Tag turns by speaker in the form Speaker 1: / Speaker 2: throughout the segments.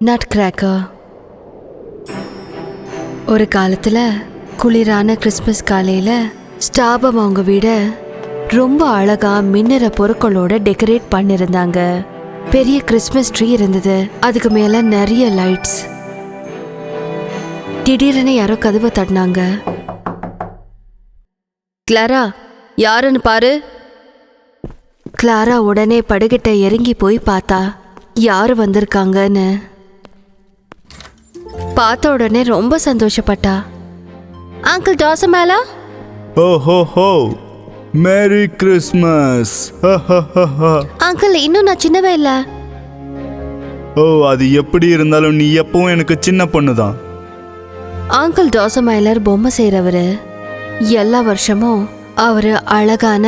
Speaker 1: Nut cracker ஒரு காலத்தில் குளிரான கிறிஸ்மஸ் காலையில் ஸ்டாபம் அவங்க வீடை ரொம்ப அழகாக மின்னுற பொருட்களோட டெக்கரேட் பண்ணியிருந்தாங்க பெரிய கிறிஸ்மஸ் ட்ரீ இருந்தது. அதுக்கு மேலே நிறைய லைட்ஸ் திடீரெனு யாரோ கதவை தட்டினாங்க. கிளாரா யாருன்னு பாரு. கிளாரா உடனே படுகிட்ட இறங்கி போய் பார்த்தா யார் வந்திருக்காங்கன்னு. பார்த்த உடனே ரொம்ப சந்தோஷப்பட்டா. அங்கிள் டாசமேலா
Speaker 2: ஓ ஹோ ஹோ மேரி கிறிஸ்மஸ்
Speaker 1: அங்கிள் இன்னும் நான் சின்னவே இல்லை.
Speaker 2: ஓ அது எப்படி இருந்தாலும் நீ எப்பவும் எனக்கு சின்ன பொண்ணு தான்.
Speaker 1: அங்கிள் டாசமைலர் பொம்மை செய்கிறவர் எல்லா வருஷமும் அவர் அழகான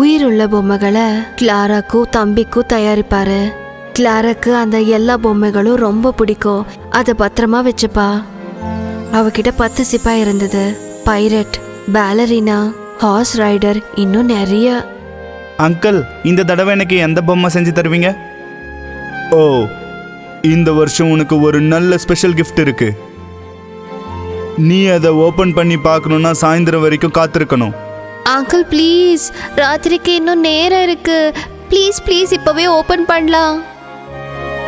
Speaker 1: உயிருள்ள பொம்மைகளை கிளாராக்கும் தம்பிக்கும் தயாரிப்பாரு. கிளாராக்கு அந்த எல்லா பொம்மைகளும் ரொம்ப பிடிக்கும். அதை பத்திரமா வச்சுப்பா. அவகிட்ட பத்து சிப்பாய் இருந்தது. பைரட் பேலரினா ஹார்ஸ் ரைடர் இன்னும் நிறைய.
Speaker 2: அங்கிள் இந்த தடவை எனக்கு எந்த பொம்மை செஞ்சு தருவீங்க? ஓ இந்த வருஷம் உனக்கு ஒரு நல்ல ஸ்பெஷல் gift இருக்கு. நீ அதை ஓபன் பண்ணி பார்க்கணுன்னா சாயந்தரம் வரைக்கும் காத்திருக்கணும்.
Speaker 1: அங்கிள் ப்ளீஸ் ராத்திரிக்கு இன்னும் நேரம் இருக்கு. ப்ளீஸ் ப்ளீஸ் இப்போவே ஓப்பன் பண்ணலாம்.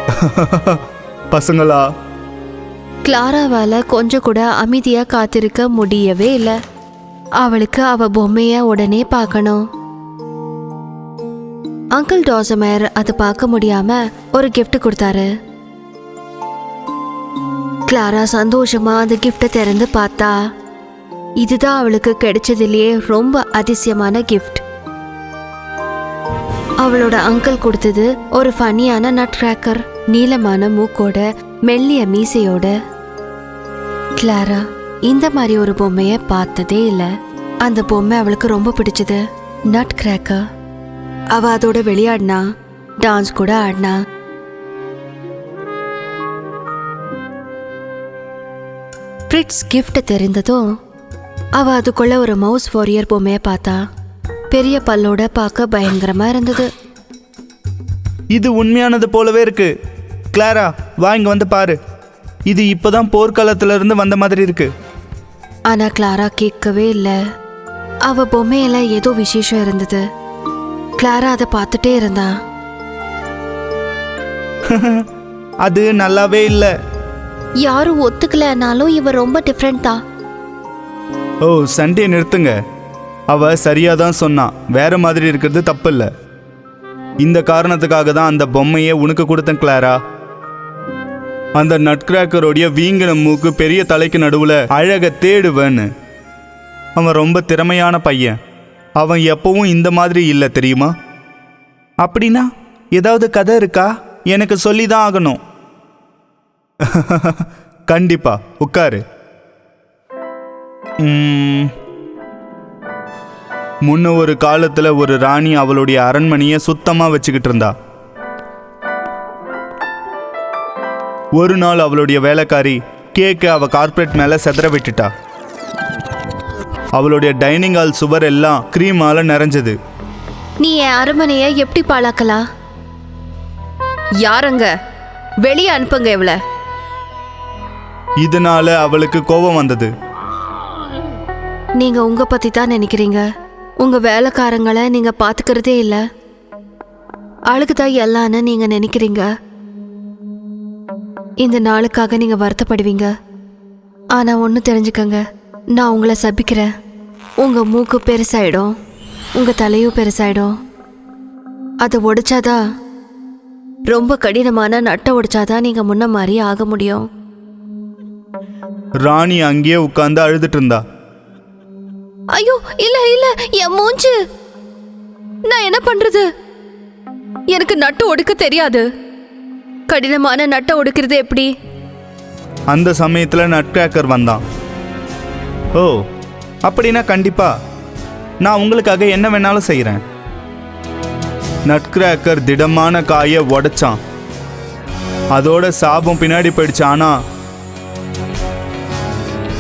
Speaker 2: பசங்களா?
Speaker 1: கிளாராவால கொஞ்சம் கூட அமைதியா காத்திருக்க முடியவே இல்லை. அவளுக்கு அவ பொம்மைய உடனே பார்க்கணும். அங்கிள் டாசமேர் அது பார்க்க முடியாம ஒரு கிஃப்ட் கொடுத்தாரு. கிளாரா சந்தோஷமா அந்த கிஃப்டை திறந்து பார்த்தா. இதுதான் அவளுக்கு கிடைச்சதுலயே ரொம்ப அதிசயமான கிஃப்ட் அவளோட அங்கிள் கொடுத்தது ஒரு ஃபனியான நட் கிராக்கர் நீளமான மூக்கோட மெல்லிய மீசையோட. கிளாரா இந்த மாதிரி ஒரு பொம்மையை பார்த்ததே இல்லை. அந்த பொம்மை அவளுக்கு ரொம்ப பிடிச்சது. நட் கிராக்கர் அவ அதோட விளையாடினா டான்ஸ் கூட ஆடினா. ஃப்ரிட்ஸ் கிஃப்ட் தெரிந்ததும் அவ அதுக்குள்ள ஒரு மவுஸ் வாரியர் பொம்மையை பார்த்தா. பெரிய பல்லோட பார்க்க பயங்கரமா இருந்தது.
Speaker 2: இது உண்மையானது போலவே இருக்கு. கிளாரா வா இங்க வந்து பாரு. இது இப்போதான் போர்க்காலத்துல இருந்து வந்த மாதிரி இருக்கு.
Speaker 1: ஆனா கிளாரா கேட்கவே இல்லை. அவ பொம்மையில ஏதோ விசேஷம் இருந்தது. கிளாரா அதை பார்த்துட்டே இருந்தா.
Speaker 2: அது நல்லாவே இல்லை.
Speaker 1: யாரும் ஒத்துக்கலனாலும் இவ ரொம்ப டிஃப்ரெண்ட் தான்.
Speaker 2: ஓ சண்டே நிறுத்துங்க. அவ சரியாக தான் சொன்னான் வேற மாதிரி இருக்கிறது தப்பு இல்லை இந்த காரணத்துக்காக தான் அந்த பொம்மையை உனக்கு கொடுத்தேன் கிளாரா. அந்த நட்கிராக்கருடைய வீங்கின மூக்கு பெரிய தலைக்கு நடுவில் அழக தேடுவேன்னு. அவன் ரொம்ப திறமையான பையன். அவன் எப்பவும் இந்த மாதிரி இல்லை தெரியுமா? அப்படின்னா ஏதாவது கதை இருக்கா? எனக்கு சொல்லி தான் ஆகணும். கண்டிப்பா உட்காரு. முன்ன ஒரு காலத்துல ஒரு ராணி அவளுடைய அரண்மனையை சுத்தமா வச்சுக்கிட்டு இருந்தா. ஒரு நாள் அவளுடைய வேலைக்காரி கேக்க அவ கார்ப்பரேட் மேல செதற விட்டுட்டா. அவளுடைய டைனிங் ஹால் சுவர் எல்லாம் கிரீமால நிறைஞ்சது.
Speaker 1: நீ என் அரண்மனைய எப்படி பாழாக்கலாம்? யாருங்க? வெளியே அனுப்புங்க இவள.
Speaker 2: இதனால அவளுக்கு கோபம் வந்தது.
Speaker 1: நீங்க உங்க பத்தி தான் நினைக்கிறீங்க? உங்க வேலைக்காரங்களை நீங்க பாத்துக்கிறதே இல்ல. அழுகுதான் எல்லான்னு நீங்க நினைக்கிறீங்க? இந்த நாளுக்காக நீங்க வருத்தப்படுவீங்க. ஆனா ஒன்று தெரிஞ்சுக்கங்க நான் உங்களை சபிக்கிறேன். உங்க மூக்கு பெருசாயிடும் உங்க தலையும் பெருசாயிடும். அதை உடைச்சாதா ரொம்ப கடினமான நட்டை உடைச்சாதான் நீங்க முன்ன மாதிரி ஆக முடியும்?
Speaker 2: ராணி அங்கேயே உட்கார்ந்து அழுதுட்டு இருந்தா.
Speaker 1: ஐயோ இல்ல இல்ல என் மூஞ்சு. நான் என்ன பண்றது? எனக்கு நட்டு ஒடுக்க தெரியாது. கடினமான நட்டை ஒடுக்கிறது எப்படி?
Speaker 2: அந்த சமயத்தில் நட்கிராக்கர் வந்தான். ஓ அப்படின்னா கண்டிப்பா நான் உங்களுக்காக என்ன வேணாலும் செய்கிறேன் நட்கிராக்கர் திடமான காயை உடைச்சான். அதோட சாபம் பின்னாடி போயிடுச்சு ஆனா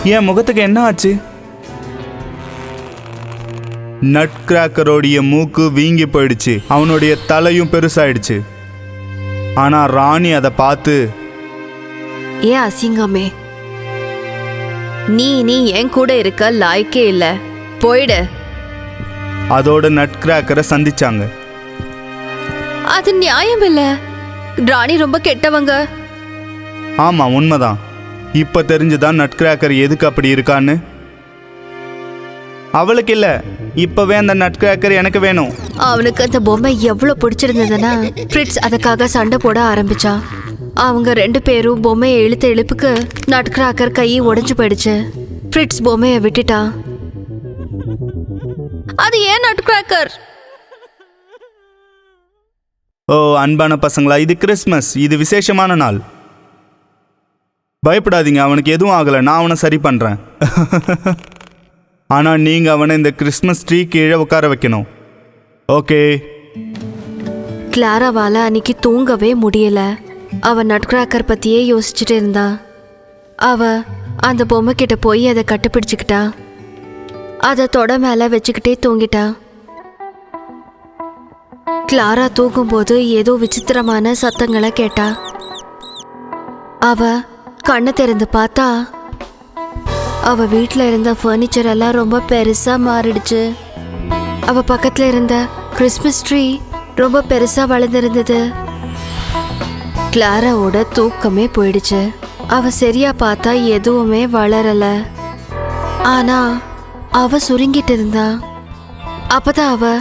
Speaker 2: என் முகத்துக்கு என்ன ஆச்சு? நட்கிராக்கரோடைய மூக்கு வீங்கி போயிடுச்சு. அவனுடைய தலையும் பெருசாயிடுச்சு. ஆனா ராணி அதை பார்த்து
Speaker 1: ஏ அசிங்கமே நீ நீ என் கூட இருக்க லாய்க்கே இல்ல. போயிடு.
Speaker 2: அதோட நட் கிராக்கரை சந்திச்சாங்க.
Speaker 1: அது நியாயம் இல்ல. ராணி ரொம்ப கெட்டவங்க.
Speaker 2: ஆமா உண்மைதான். இப்ப தெரிஞ்சுதான் நட் கிராக்கர் எதுக்கு அப்படி இருக்கான்னு. அவளுக்கு இல்ல. இப்பவே அந்த நட் கிராக்கர் எனக்கு வேணும்.
Speaker 1: அவனுக்கு அந்த பொம்மை எவ்வளவு பிடிச்சிருந்ததுன்னா ஃப்ரிட்ஸ் அதுக்காக சண்டை போட ஆரம்பிச்சான் அவங்க ரெண்டு பேரும் பொம்மையை இழுத்த இழுப்புக்கு நட் கிராக்கர் கை உடைஞ்சு போயிடுச்சு. ஃப்ரிட்ஸ் பொம்மையை விட்டுட்டான் அது ஏன் நட் கிராக்கர்
Speaker 2: ஓ அன்பான பசங்களா இது கிறிஸ்மஸ் இது விசேஷமான நாள். பயப்படாதீங்க அவனுக்கு எதுவும் ஆகலை நான் அவனை சரி பண்ணுறேன் ஆனால் நீங்கள் அவனை இந்த கிறிஸ்மஸ் ட்ரீ கீழே உட்கார வைக்கணும். ஓகே.
Speaker 1: கிளாராவால் அன்னைக்கு தூங்கவே முடியல. அவ நட்கிராக்கர் பற்றியே யோசிச்சுட்டு இருந்தா. அவ அந்த பொம்மை கிட்ட போய் அதை கட்டுப்பிடிச்சுக்கிட்டா. அதை தொட மேலே வச்சுக்கிட்டே தூங்கிட்டா. கிளாரா தூங்கும்போது ஏதோ விசித்திரமான சத்தங்களை கேட்டா. அவ கண்ணை திறந்து பார்த்தா அவ வீட்டில் இருந்த ஃபர்னிச்சர் எல்லாம் ரொம்ப பெருசா மாறிடுச்சு. அவ பக்கத்துல இருந்த கிறிஸ்மஸ் ட்ரீ ரொம்ப பெருசா வளர்ந்துருந்தது. கிளாராவோட தூக்கமே போயிடுச்சு. அவ சரியா பார்த்தா எதுவுமே வளரல. ஆனா அவ சுருங்கிட்டு இருந்தா. அப்பதான் அவ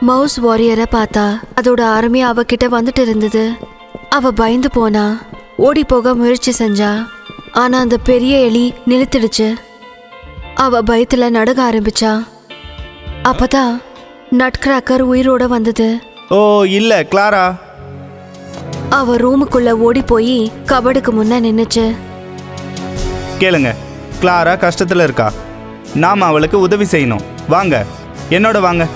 Speaker 1: மவுஸ் வாரியரை பார்த்தா. அதோட ஆர்மி அவகிட்ட வந்துட்டு இருந்தது. அவ பயந்து போனா. ஓடி போக முயற்சி செஞ்சா. ஆனா அந்த பெரிய எலி நிறுத்திடுச்சு அவ பயத்துல நடுக ஆரம்பிச்சா. அப்பதான் நட் கிராக்கர் உயிரோட வந்தது.
Speaker 2: ஓ இல்லை கிளாரா?
Speaker 1: அவ ரூமுக்குள்ள ஓடி போய் கபடுக்கு முன்ன நின்னுச்சு.
Speaker 2: கேளுங்க கிளாரா கஷ்டத்தில் இருக்கா? நாம் அவளுக்கு உதவி செய்யணும். வாங்க என்னோட வாங்க.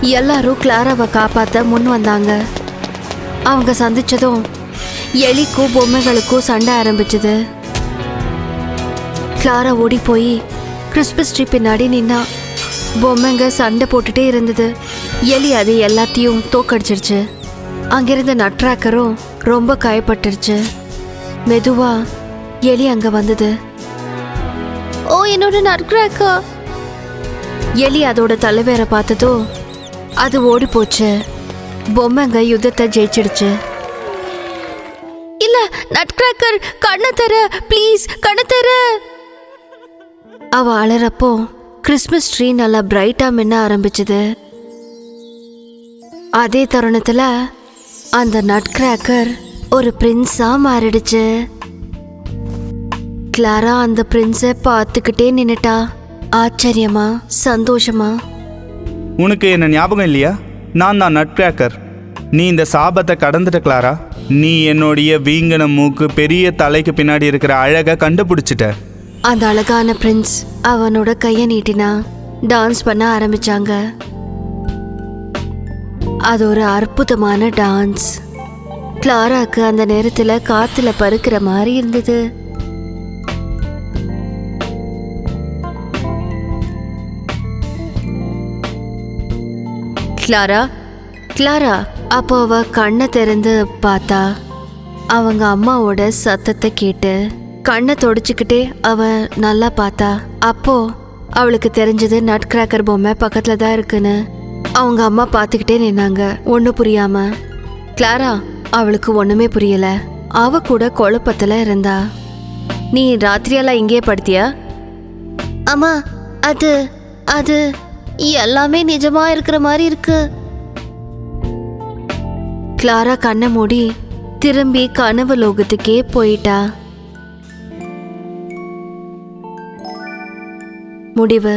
Speaker 1: எல்லாரும் கிளாராவை காப்பாத்த முன் வந்தாங்க. அவங்க சந்திச்சதும் எலிக்கும் பொம்மைகளுக்கும் சண்டை ஆரம்பிச்சது. கிளாரா ஓடி போய் கிறிஸ்மஸ் ட்ரீ பின்னாடி நின்னா. பொம்மைங்க சண்டை போட்டுட்டே இருந்தது. எலி அது எல்லாத்தையும் தோக்கடிச்சிருச்சு. அங்கிருந்த நட்ராக்கரும் ரொம்ப காயப்பட்டுருச்சு. மெதுவா எலி அங்க வந்தது. ஓ என்னோட நட்ராக்கா? எலி அதோட தலைவேற பார்த்ததோ அது ஓடி போச்சு. பொம்மைங்க யுத்தத்தை ஜெயிச்சிடுச்சு. இல்ல நட்கிராக்கர் கண்ணை தர ப்ளீஸ் கண்ணை தர. அவ அலறப்போ கிறிஸ்மஸ் ட்ரீ நல்லா பிரைட்டா மின்ன ஆரம்பிச்சது. அதே தருணத்துல அந்த நட்கிராக்கர் ஒரு பிரின்ஸா மாறிடுச்சு. கிளாரா அந்த பிரின்ஸை பார்த்துக்கிட்டே நின்னுட்டா. ஆச்சரியமா சந்தோஷமா.
Speaker 2: உனக்கு என்ன ஞாபகம் இல்லையா? நான் தான் நட் கிராக்கர் நீ இந்த சாபத்தை கடந்துட்ட கிளாரா நீ என்னுடைய வீங்கின மூக்கு பெரிய தலைக்கு பின்னாடி இருக்கிற அழகை கண்டுபிடிச்சிட்ட.
Speaker 1: அந்த அழகான பிரின்ஸ் அவனோட கையை நீட்டினா டான்ஸ் பண்ண ஆரம்பிச்சாங்க. அது ஒரு அற்புதமான டான்ஸ். கிளாராக்கு அந்த நேரத்துல காத்துல பறக்கிற மாதிரி இருந்தது. கிளாரா கிளாரா அப்போ அவ கண்ணை திறந்து பார்த்தா அவங்க அம்மாவோட சத்தத்தை கேட்டு கண்ணை தொடச்சிக்கிட்டே அவ நல்லா பார்த்தா அப்போ அவளுக்கு தெரிஞ்சது நட் கிராக்கர் பொம்மை பக்கத்துல தான் இருக்குன்னு. அவங்க அம்மா பார்த்துக்கிட்டே நின்னாங்க. ஒன்றும் புரியாம. கிளாரா அவளுக்கு ஒன்றுமே புரியல. அவ கூட குழப்பத்தில் இருந்தா. நீ ராத்திரியெல்லாம் இங்கேயே படுத்தியா? அம்மா அது அது எல்லாமே நிஜமா இருக்கிற மாதிரி இருக்கு. கிளாரா கண்ணை மூடி திரும்பி கனவு லோகத்துக்கே போயிட்டா. முடிவு.